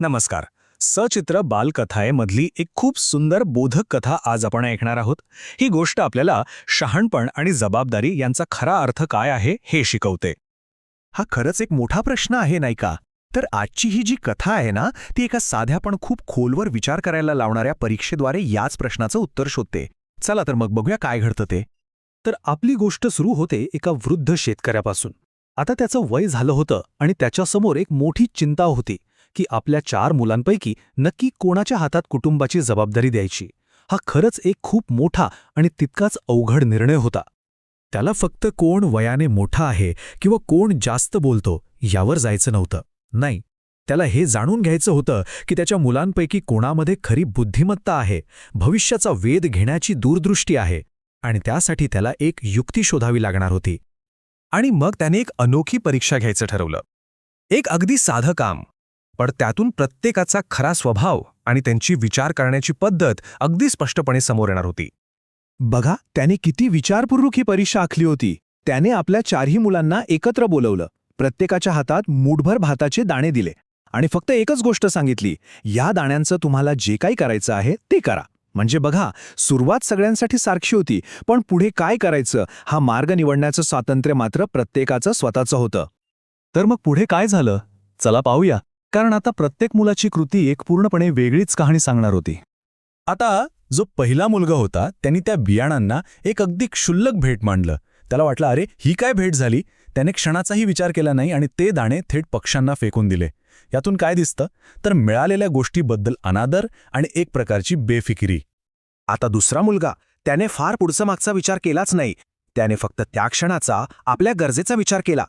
नमस्कार. सचित्र बालकथायमधली एक खूप सुंदर बोधक कथा आज आपण ऐकणार आहोत. ही गोष्ट आपल्याला शहाणपण आणि जबाबदारी यांचा खरा अर्थ काय आहे हे शिकवते. हा खरंच एक मोठा प्रश्न आहे नाही का? तर आजची ही जी कथा आहे ना ती एका साध्या पण खूप खोलवर विचार करायला लावणाऱ्या परीक्षेद्वारे याच प्रश्नाचं उत्तर शोधते. चला तर मग बघूया काय घडतं ते. तर आपली गोष्ट सुरू होते एका वृद्ध शेतकऱ्यापासून. आता त्याचं वय झालं होतं आणि त्याच्यासमोर एक मोठी चिंता होती. की आपल्या चार मुलांपैकी नक्की कोणाच्या हातात कुटुंबाची जबाबदारी द्यायची? हा खरंच एक खूप मोठा आणि तितकाच अवघड निर्णय होता. त्याला फक्त कोण वयाने मोठा आहे किंवा कोण जास्त बोलतो यावर जायचं नव्हतं. नाही त्याला हे जाणून घ्यायचं होतं की त्याच्या मुलांपैकी कोणामध्ये खरी बुद्धिमत्ता आहे भविष्याचा वेध घेण्याची दूरदृष्टी आहे आणि त्यासाठी त्याला एक युक्ती शोधावी लागणार होती. आणि मग त्याने एक अनोखी परीक्षा घ्यायचं ठरवलं. एक अगदी साधं काम. पण त्यातून प्रत्येकाचा खरा स्वभाव आणि त्यांची विचार करण्याची पद्धत अगदी स्पष्टपणे समोर येणार होती. बघा त्याने किती विचारपूर्वक ही परीक्षा आखली होती. त्याने आपल्या चारही मुलांना एकत्र बोलवलं. प्रत्येकाच्या हातात मूठभर भाताचे दाणे दिले. आणि फक्त एकच गोष्ट सांगितली. या दाण्यांचं तुम्हाला जे काही करायचं आहे ते करा. म्हणजे बघा सुरुवात सगळ्यांसाठी सारखी होती पण पुढे काय करायचं हा मार्ग निवडण्याचं स्वातंत्र्य मात्र प्रत्येकाचं स्वतःचं होतं. तर मग पुढे काय झालं? चला पाहूया. कारण आता प्रत्येक मुलाची कृती एक पूर्णपणे वेगळीच कहाणी सांगणार होती. आता जो पहिला मुलगा होता त्यांनी त्या बियाणांना एक अगदी क्षुल्लक भेट मांडलं. त्याला वाटलं अरे ही काय भेट झाली? त्याने क्षणाचाही विचार केला नाही आणि ते दाणे थेट पक्ष्यांना फेकून दिले. यातून काय दिसतं? तर मिळालेल्या गोष्टीबद्दल अनादर आणि एक प्रकारची बेफिकिरी. आता दुसरा मुलगा त्याने फार पुढचा मागचा विचार केलाच नाही. त्याने फक्त त्या क्षणाचा आपल्या गरजेचा विचार केला.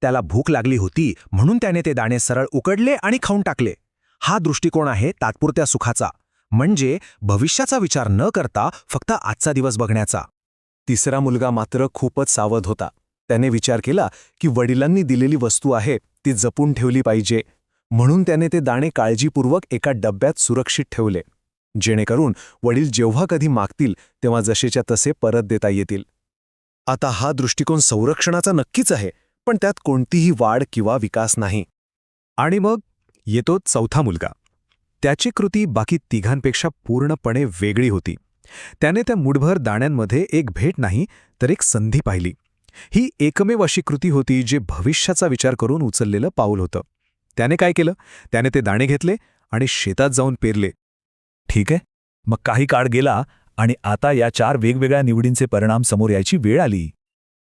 त्याला भूक लागली होती म्हणून त्याने ते दाणे सरळ उकडले आणि खाऊन टाकले. हा दृष्टिकोन आहे तात्पुरत्या सुखाचा. म्हणजे भविष्याचा विचार न करता फक्त आजचा दिवस बघण्याचा. तिसरा मुलगा मात्र खूपच सावध होता. त्याने विचार केला की वडिलांनी दिलेली वस्तू आहे ती जपून ठेवली पाहिजे. म्हणून त्याने ते दाणे काळजीपूर्वक एका डब्यात सुरक्षित ठेवले. जेणेकरून वडील जेव्हा कधी मागतील तेव्हा जसेच्या तसे परत देता येतील. आता हा दृष्टिकोन संरक्षणाचा नक्कीच आहे. पण त्यात कोणतीही वाढ किंवा विकास नाही. आणि मग येतो चौथा मुलगा. त्याची कृती बाकी तिघांपेक्षा पूर्णपणे वेगळी होती. त्याने त्या मुठभर दाण्यांमध्ये एक भेट नाही तर एक संधी पाहिली. ही एकमेव अशी कृती होती जे भविष्याचा विचार करून उचललेलं पाऊल होतं. त्याने काय केलं? त्याने ते दाणे घेतले आणि शेतात जाऊन पेरले. ठीक आहे मग काही काळ गेला आणि आता या चार वेगवेगळ्या निवडींचे परिणाम समोर यायची वेळ आली.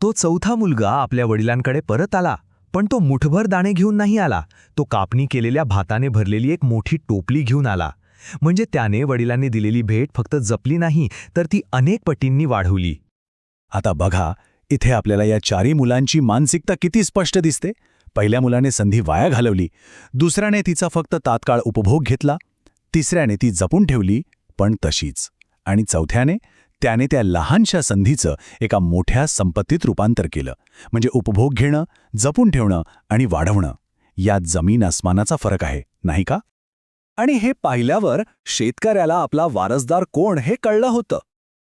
तो चौथा मुलगा आपल्या वडिलांकडे परत आला पण तो मुठभर दाणे घेऊन नाही आला. तो कापणी केलेल्या भाताने भरलेली एक मोठी टोपली घेऊन आला. म्हणजे त्याने वडिलांनी दिलेली भेट फक्त जपली नाही तर ती अनेक पटींनी वाढवली. आता बघा इथे आपल्याला या चारही मुलांची मानसिकता किती स्पष्ट दिसते. पहिल्या मुलाने संधी वाया घालवली. दुसऱ्याने तिचा फक्त तात्काळ उपभोग घेतला. तिसऱ्याने ती जपून ठेवली पण तशीच. आणि चौथ्याने त्याने त्या लहानशा संधीचं एका मोठ्या संपत्तीत रूपांतर केलं. म्हणजे उपभोग घेणं जपून ठेवणं आणि वाढवणं. यात जमीन आसमानाचा फरक आहे नाही का? आणि हे पाहिल्यावर शेतकऱ्याला आपला वारसदार कोण हे कळलं होतं.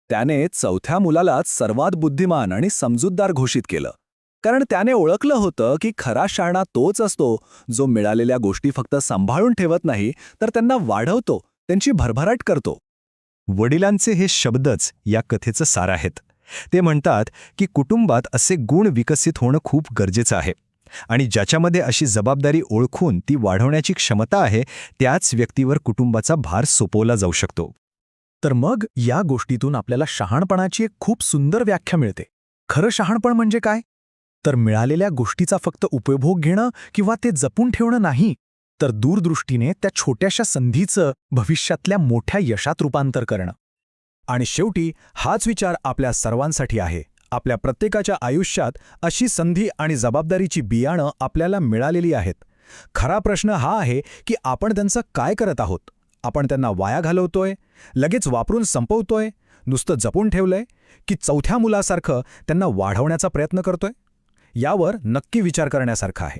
त्याने चौथ्या मुलालाच सर्वात बुद्धिमान आणि समजूतदार घोषित केलं. कारण त्याने ओळखलं होतं की खरा शाळणा तोच असतो जो मिळालेल्या गोष्टी फक्त सांभाळून ठेवत नाही तर त्यांना वाढवतो त्यांची भरभराट करतो. वडिलांचे हे शब्दच या कथेचं सार आहेत. ते म्हणतात की कुटुंबात असे गुण विकसित होणं खूप गरजेचं आहे. आणि ज्याच्यामध्ये अशी जबाबदारी ओळखून ती वाढवण्याची क्षमता आहे त्याच व्यक्तीवर कुटुंबाचा भार सोपवला जाऊ शकतो. तर मग या गोष्टीतून आपल्याला शहाणपणाची एक खूप सुंदर व्याख्या मिळते. खरं शहाणपण म्हणजे काय? तर मिळालेल्या गोष्टीचा फक्त उपभोग घेणं किंवा ते जपून ठेवणं नाही तर दूरदृष्टीने त्या छोट्याशा संधीचं भविष्यातल्या मोठ्या यशात रूपांतर करणं. आणि शेवटी हाच विचार आपल्या सर्वांसाठी आहे. आपल्या प्रत्येकाच्या आयुष्यात अशी संधी आणि जबाबदारीची बियाणं आपल्याला मिळालेली आहेत. खरा प्रश्न हा आहे की आपण त्यांचं काय करत आहोत? आपण त्यांना वाया घालवतोय? लगेच वापरून संपवतोय? नुसतं जपून ठेवलंय? की चौथ्या मुलासारखं त्यांना वाढवण्याचा प्रयत्न करतोय? यावर नक्की विचार करण्यासारखा आहे.